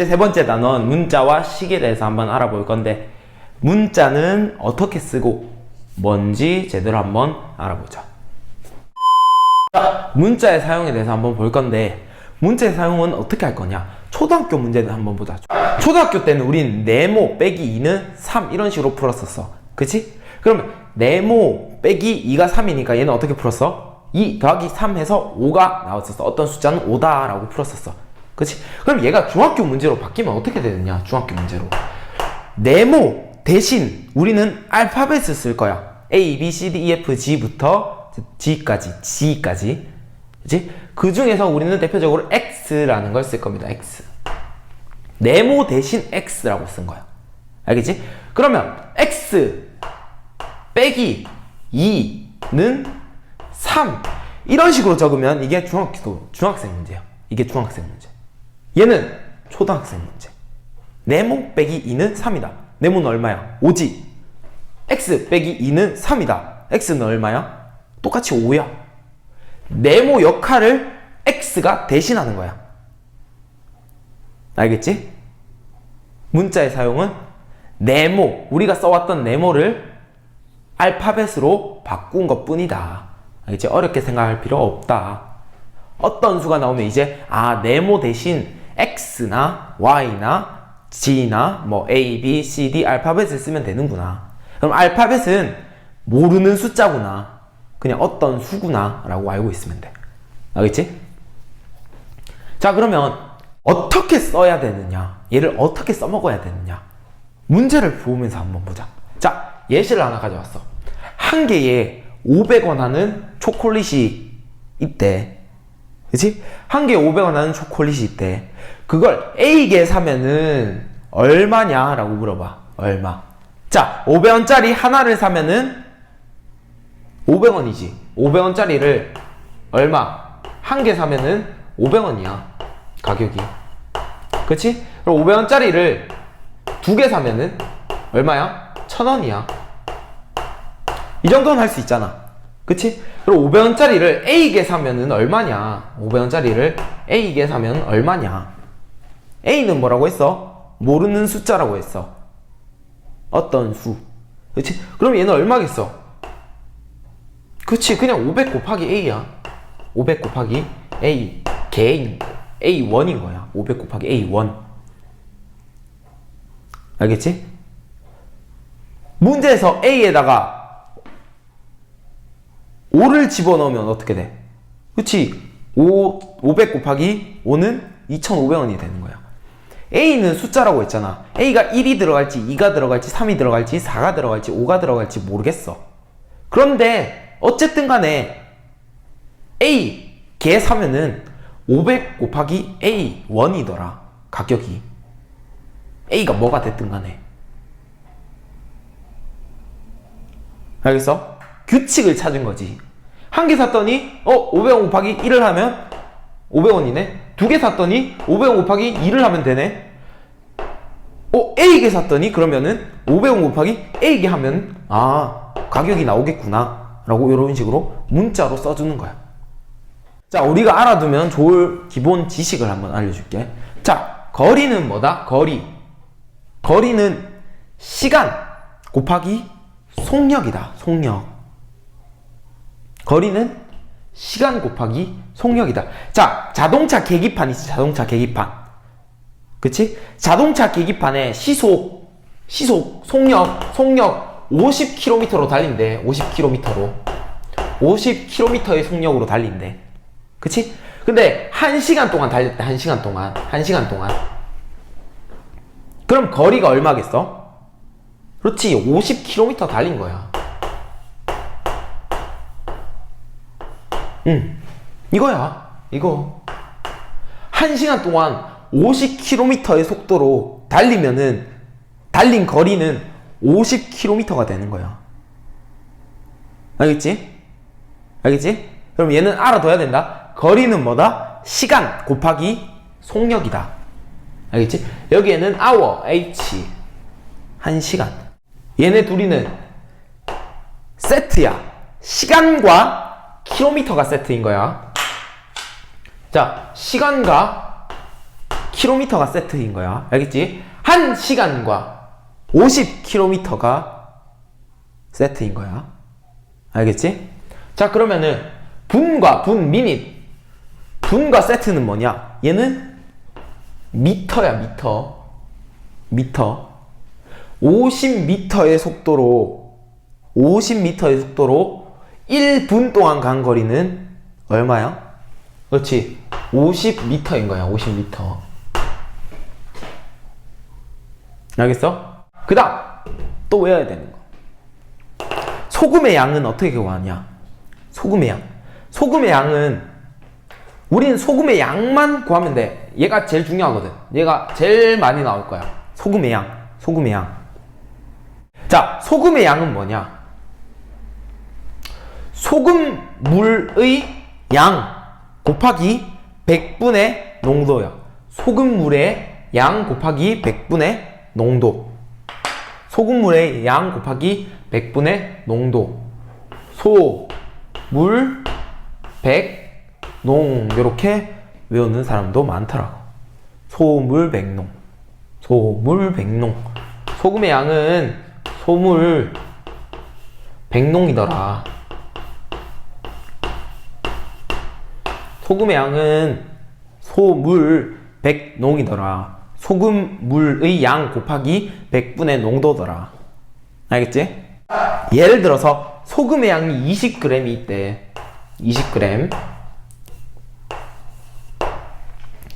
이제 세 번째 단원 문자와 식에 대해서 한번 알아볼 건데 문자는 어떻게 쓰고 뭔지 제대로 한번 알아보자. 자, 문자의 사용에 대해서 한번 볼 건데 문자의 사용은 어떻게 할 거냐? 초등학교 문제를 한번 보자. 초등학교 때는 우린 네모 빼기 2는 3 이런 식으로 풀었었어. 그치? 그러면 네모 빼기 2가 3이니까 얘는 어떻게 풀었어? 2 더하기 3 해서 5가 나왔었어. 어떤 숫자는 5다 라고 풀었었어. 그치? 그럼 얘가 중학교 문제로 바뀌면 어떻게 되느냐? 중학교 문제로. 네모 대신 우리는 알파벳을 쓸 거야. A, B, C, D, E, F, G부터 G까지, G까지. 그치? 그 중에서 우리는 대표적으로 X라는 걸 쓸 겁니다. X. 네모 대신 X라고 쓴 거야. 알겠지? 그러면 X 빼기 2는 3. 이런 식으로 적으면 이게 중학교, 중학생 문제야. 이게 중학생 문제. 얘는 초등학생 문제. 네모 빼기 2는 3이다. 네모는 얼마야? 5지. x 빼기 2는 3이다. x는 얼마야? 똑같이 5야. 네모 역할을 x가 대신하는 거야. 알겠지? 문자의 사용은 네모, 우리가 써왔던 네모를 알파벳으로 바꾼 것 뿐이다. 알겠지? 어렵게 생각할 필요 없다. 어떤 수가 나오면 이제, 아, 네모 대신 x나 y나 g나 뭐 a, b, c, d 알파벳을 쓰면 되는구나. 그럼 알파벳은 모르는 숫자구나. 그냥 어떤 수구나 라고 알고 있으면 돼. 알겠지? 자, 그러면 어떻게 써야 되느냐? 얘를 어떻게 써먹어야 되느냐? 문제를 보면서 한번 보자. 자, 예시를 하나 가져왔어. 한 개에 500원 하는 초콜릿이 있대. 그치? 한 개에 500원 하는 초콜릿이 있대. 그걸 A개 사면은 얼마냐? 라고 물어봐. 얼마? 자, 500원짜리 하나를 사면은 500원이지. 500원짜리를 얼마? 한 개 사면은 500원이야. 가격이. 그치? 그럼 500원짜리를 두 개 사면은 얼마야? 1000원이야. 이 정도는 할 수 있잖아. 그치? 그럼 500원짜리를 A개 사면은 얼마냐? 500원짜리를 A개 사면 얼마냐? A는 뭐라고 했어? 모르는 숫자라고 했어. 어떤 수. 그치? 그럼 얘는 얼마겠어? 그치? 그냥 500 곱하기 A야. 500 곱하기 A. 개인. A1인 거야. 500 곱하기 A1. 알겠지? 문제에서 A에다가 5를 집어넣으면 어떻게 돼? 그치? 5, 500 곱하기 5는 2,500원이 되는 거야. A는 숫자라고 했잖아. A가 1이 들어갈지, 2가 들어갈지, 3이 들어갈지, 4가 들어갈지, 5가 들어갈지 모르겠어. 그런데, 어쨌든 간에, A, 개 사면은 500 곱하기 A1이더라. 가격이. A가 뭐가 됐든 간에. 알겠어? 규칙을 찾은 거지. 한 개 샀더니, 어, 500원 곱하기 1을 하면 500원이네? 두 개 샀더니 500원 곱하기 2를 하면 되네? 어, A개 샀더니 그러면은 500원 곱하기 A개 하면, 아, 가격이 나오겠구나. 라고 이런 식으로 문자로 써주는 거야. 자, 우리가 알아두면 좋을 기본 지식을 한번 알려줄게. 자, 거리는 뭐다? 거리. 거리는 시간 곱하기 속력이다. 속력. 거리는 시간 곱하기 속력이다. 자, 자동차 계기판 있지, 자동차 계기판. 그치? 자동차 계기판에 시속, 시속, 속력, 속력 50km로 달린대. 50km로. 50km의 속력으로 달린대. 그치? 근데 1시간 동안 달렸대, 1시간 동안. 1시간 동안. 그럼 거리가 얼마겠어? 그렇지, 50km 달린 거야. 응. 이거야. 이거. 한 시간 동안 50km의 속도로 달리면은, 달린 거리는 50km가 되는 거야. 알겠지? 알겠지? 그럼 얘는 알아둬야 된다. 거리는 뭐다? 시간 곱하기 속력이다. 알겠지? 여기에는 hour, h. 한 시간. 얘네 둘이는 세트야. 시간과 킬로미터가 세트인 거야. 자, 시간과 킬로미터가 세트인 거야. 알겠지? 1시간과 50킬로미터가 세트인 거야. 알겠지? 자, 그러면은 분과 분 미닛 분과 세트는 뭐냐? 얘는 미터야, 미터. 미터. 50m의 속도로 50m의 속도로 1분 동안 간 거리는 얼마야? 그렇지. 50m인 거야, 50m. 알겠어? 그 다음, 또 외워야 되는 거. 소금의 양은 어떻게 구하냐? 소금의 양. 소금의 양은, 우리는 소금의 양만 구하면 돼. 얘가 제일 중요하거든. 얘가 제일 많이 나올 거야. 소금의 양. 소금의 양. 자, 소금의 양은 뭐냐? 소금물의 양 곱하기 100분의 농도야. 소금물의 양 곱하기 100분의 농도. 소금물의 양 곱하기 100분의 농도. 소, 물, 100, 농. 이렇게 외우는 사람도 많더라고. 소물, 백농. 소물, 백농. 소금의 양은 소물, 백농이더라. 소금의 양은 소물 100농이더라. 소금물의 양 곱하기 100분의 농도더라. 알겠지? 예를 들어서 소금의 양이 20g이 있대. 20g.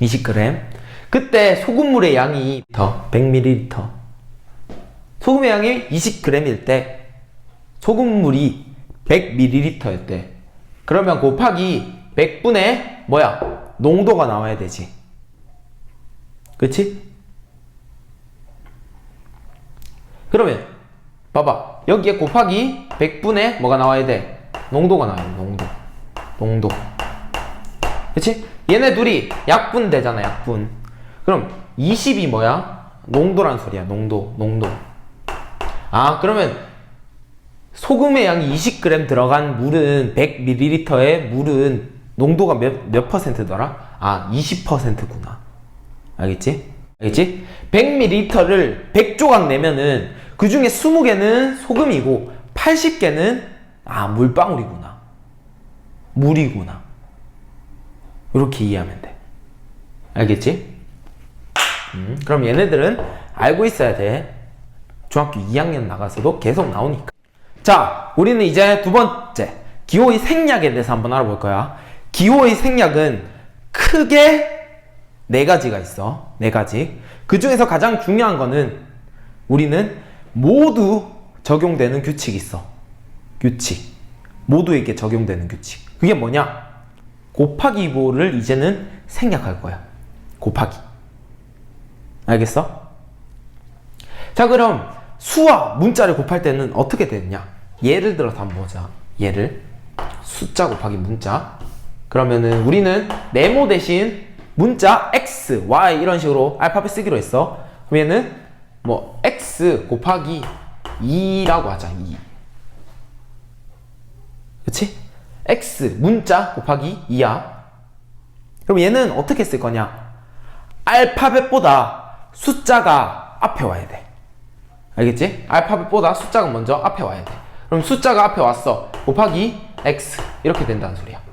20g. 그때 소금물의 양이 더 100ml. 소금의 양이 20g일 때 소금물이 100ml였대. 그러면 곱하기 100분의 뭐야? 농도가 나와야 되지. 그치? 그러면 봐봐. 여기에 곱하기 100분의 뭐가 나와야 돼? 농도가 나와야 돼. 농도. 농도. 그치? 얘네 둘이 약분 되잖아. 약분. 그럼 20이 뭐야? 농도란 소리야. 농도. 농도. 아, 그러면 소금의 양이 20g 들어간 물은 100ml의 물은 농도가 몇, 몇 퍼센트더라? 아, 20%구나. 알겠지? 알겠지? 100ml를 100조각 내면은 그 중에 20개는 소금이고 80개는 아, 물방울이구나. 물이구나. 이렇게 이해하면 돼. 알겠지? 음, 그럼 얘네들은 알고 있어야 돼. 중학교 2학년 나가서도 계속 나오니까. 자, 우리는 이제 두 번째, 기호의 생략에 대해서 한번 알아볼 거야. 기호의 생략은 크게 네 가지가 있어. 네 가지. 그 중에서 가장 중요한 거는 우리는 모두 적용되는 규칙이 있어. 규칙. 모두에게 적용되는 규칙. 그게 뭐냐? 곱하기 보를 이제는 생략할 거야. 곱하기. 알겠어? 자, 그럼 수와 문자를 곱할 때는 어떻게 되느냐? 예를 들어서 한번 보자. 예를 숫자 곱하기 문자. 그러면은 우리는 네모 대신 문자 x, y 이런 식으로 알파벳 쓰기로 했어. 그러면은 뭐 x 곱하기 2라고 하자. 2. 그치? x 문자 곱하기 2야. 그럼 얘는 어떻게 쓸 거냐? 알파벳보다 숫자가 앞에 와야 돼. 알겠지? 알파벳보다 숫자가 먼저 앞에 와야 돼. 그럼 숫자가 앞에 왔어. 곱하기 x 이렇게 된다는 소리야.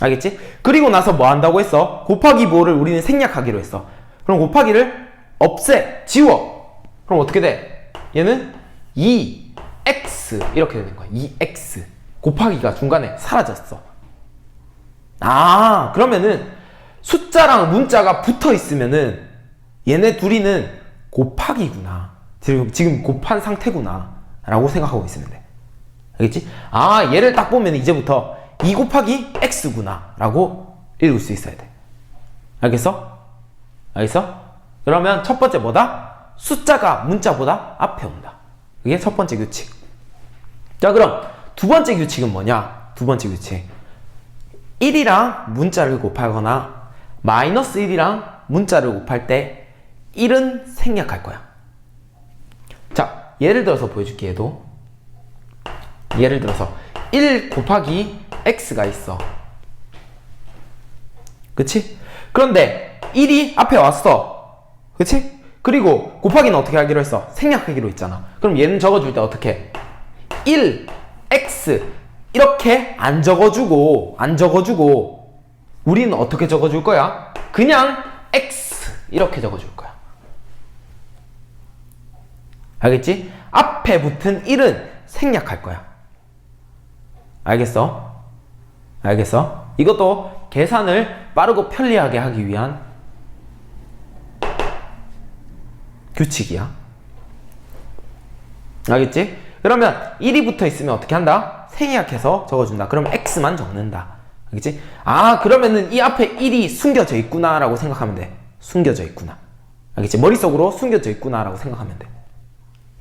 알겠지? 그리고 나서 뭐 한다고 했어? 곱하기 뭐를 우리는 생략하기로 했어. 그럼 곱하기를 없애, 지워. 그럼 어떻게 돼? 얘는 2x 이렇게 되는 거야. 2x 곱하기가 중간에 사라졌어. 아, 그러면은 숫자랑 문자가 붙어 있으면은 얘네 둘이는 곱하기구나. 지금, 지금 곱한 상태구나. 라고 생각하고 있으면 돼. 알겠지? 아, 얘를 딱 보면 이제부터 2 곱하기 x구나. 라고 읽을 수 있어야 돼. 알겠어? 알겠어? 그러면 첫 번째 뭐다? 숫자가 문자보다 앞에 온다. 그게 첫 번째 규칙. 자, 그럼 두 번째 규칙은 뭐냐? 두 번째 규칙. 1이랑 문자를 곱하거나 마이너스 1이랑 문자를 곱할 때 1은 생략할 거야. 자, 예를 들어서 보여줄게, 얘도. 예를 들어서 1 곱하기 x가 있어. 그치? 그런데 1이 앞에 왔어. 그치? 그리고 곱하기는 어떻게 하기로 했어? 생략하기로 했잖아. 그럼 얘는 적어줄 때 어떻게? 1, x 이렇게 안 적어주고 안 적어주고 우리는 어떻게 적어줄 거야? 그냥 x 이렇게 적어줄 거야. 알겠지? 앞에 붙은 1은 생략할 거야. 알겠어? 알겠어? 이것도 계산을 빠르고 편리하게 하기 위한 규칙이야. 알겠지? 그러면 1이 붙어 있으면 어떻게 한다? 생략해서 적어준다. 그럼 x만 적는다. 알겠지? 아, 그러면은 이 앞에 1이 숨겨져 있구나 라고 생각하면 돼. 숨겨져 있구나. 알겠지? 머릿속으로 숨겨져 있구나 라고 생각하면 돼.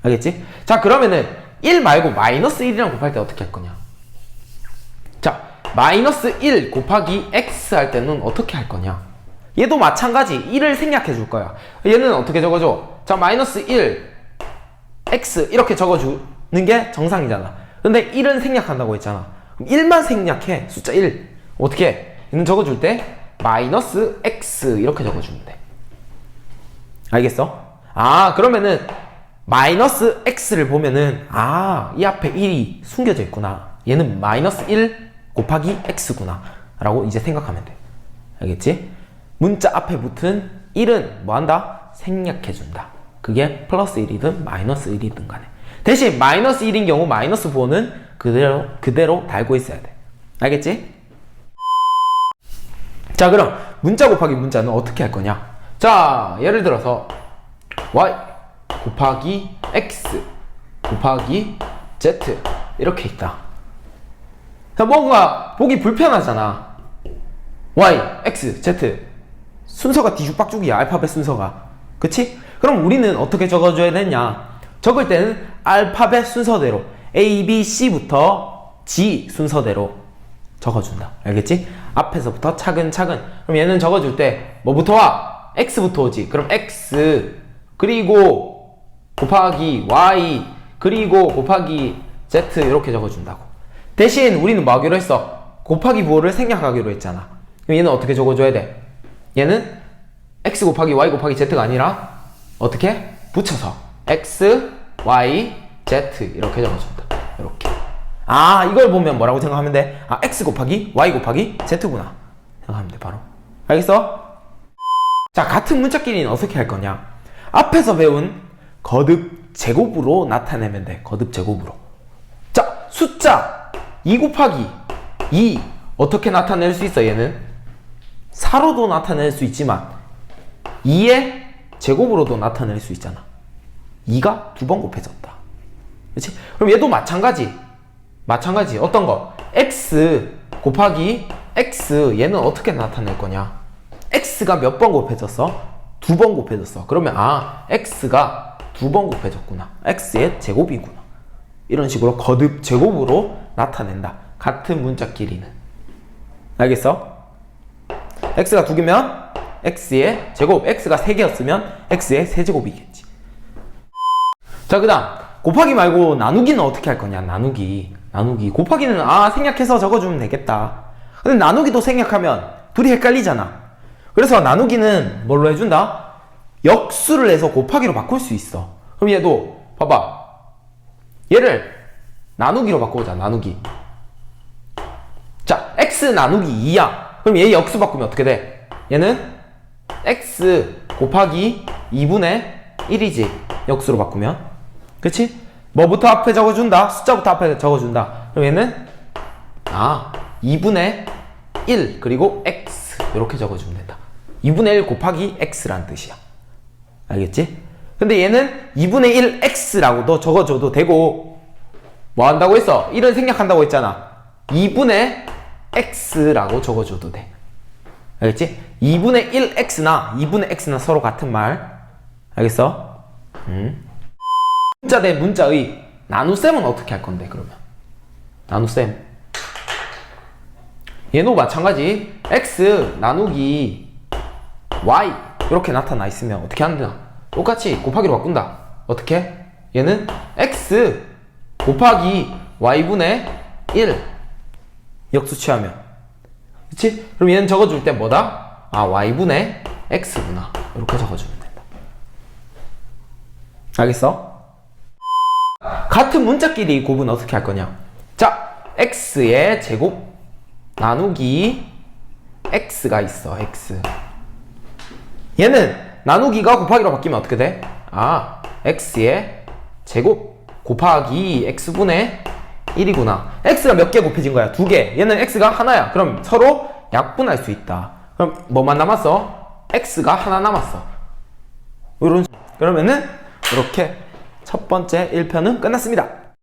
알겠지? 자, 그러면은 1 말고 마이너스 1이랑 곱할 때 어떻게 할 거냐? 자, 마이너스 1 곱하기 x 할 때는 어떻게 할 거냐? 얘도 마찬가지 1을 생략해 줄 거야. 얘는 어떻게 적어줘? 자, 마이너스 1 x 이렇게 적어주는 게 정상이잖아. 근데 1은 생략한다고 했잖아. 그럼 1만 생략해. 숫자 1. 어떻게 해? 얘는 적어줄 때 마이너스 x 이렇게 적어주면 돼. 알겠어? 아, 그러면은 마이너스 x를 보면은 아, 이 앞에 1이 숨겨져 있구나. 얘는 마이너스 1 곱하기 x구나. 라고 이제 생각하면 돼. 알겠지? 문자 앞에 붙은 1은 뭐 한다? 생략해 준다. 그게 플러스 1이든 마이너스 1이든 간에. 대신 마이너스 1인 경우 마이너스 4는 그대로 그대로 달고 있어야 돼. 알겠지? 자, 그럼 문자 곱하기 문자는 어떻게 할 거냐? 자, 예를 들어서 y 곱하기 x 곱하기 z 이렇게 있다. 자, 뭔가 보기 불편하잖아. y, x, z 순서가 뒤죽박죽이야. 알파벳 순서가. 그치? 그럼 우리는 어떻게 적어줘야 되냐? 적을 때는 알파벳 순서대로 A, B, C부터 G 순서대로 적어준다. 알겠지? 앞에서부터 차근차근. 그럼 얘는 적어줄 때 뭐부터 와? X부터 오지. 그럼 X 그리고 곱하기 Y 그리고 곱하기 Z 이렇게 적어준다고. 대신 우리는 뭐 하기로 했어? 곱하기 부호를 생략하기로 했잖아. 그럼 얘는 어떻게 적어줘야 돼? 얘는 x 곱하기 y 곱하기 z가 아니라 어떻게? 붙여서 x, y, z 이렇게 적어준다. 이렇게. 아 이걸 보면 뭐라고 생각하면 돼? 아 x 곱하기 y 곱하기 z구나. 생각하면 돼 바로. 알겠어? 자 같은 문자끼리는 어떻게 할 거냐? 앞에서 배운 거듭 제곱으로 나타내면 돼. 거듭 제곱으로. 자 숫자 2 곱하기 2 어떻게 나타낼 수 있어 얘는? 4로도 나타낼 수 있지만 2의 제곱으로도 나타낼 수 있잖아. 2가 두 번 곱해졌다. 그렇지? 그럼 얘도 마찬가지. 마찬가지. 어떤 거? x 곱하기 x 얘는 어떻게 나타낼 거냐? x가 몇 번 곱해졌어? 두 번 곱해졌어. 그러면 아, x가 두 번 곱해졌구나. x의 제곱이구나. 이런 식으로 거듭 제곱으로 나타낸다. 같은 문자 끼리는. 알겠어? x가 두 개면 x의 제곱, x가 세 개였으면 x의 세제곱이겠지. 자, 그 다음. 곱하기 말고 나누기는 어떻게 할 거냐? 나누기. 나누기. 곱하기는 아, 생략해서 적어주면 되겠다. 근데 나누기도 생략하면 둘이 헷갈리잖아. 그래서 나누기는 뭘로 해준다? 역수를 해서 곱하기로 바꿀 수 있어. 그럼 얘도, 봐봐. 얘를 나누기로 바꿔보자, 나누기. 자, x 나누기 2야. 그럼 얘 역수 바꾸면 어떻게 돼? 얘는 x 곱하기 2분의 1이지. 역수로 바꾸면. 그치? 뭐부터 앞에 적어준다? 숫자부터 앞에 적어준다. 그럼 얘는 아 2분의 1 그리고 x 이렇게 적어주면 된다. 2분의 1 곱하기 x란 뜻이야. 알겠지? 근데 얘는 2분의 1 x라고도 적어줘도 되고 뭐 한다고 했어? 1은 생략한다고 했잖아. 2분의 x라고 적어줘도 돼. 알겠지? 2분의 1x나 2분의 x나 서로 같은 말. 알겠어? 음. 문자 대 문자의 나눗셈은 어떻게 할 건데 그러면? 나눗셈. 얘도 마찬가지. x 나누기 y 이렇게 나타나 있으면 어떻게 한다? 똑같이 곱하기로 바꾼다. 어떻게? 얘는 x 곱하기 y분의 1 역수 취하면 그치? 그럼 얘는 적어줄 때 뭐다? 아 y분의 x구나 이렇게 적어주면 된다 알겠어? 같은 문자끼리 곱은 어떻게 할 거냐 자 x의 제곱 나누기 x가 있어 x 얘는 나누기가 곱하기로 바뀌면 어떻게 돼? 아 x의 제곱 곱하기 x분의 1이구나 x가 몇 개 곱해진 거야? 두 개. 얘는 x가 하나야. 그럼 서로 약분할 수 있다. 그럼 뭐만 남았어? x가 하나 남았어. 이런 그러면은 이렇게 첫 번째 1편은 끝났습니다.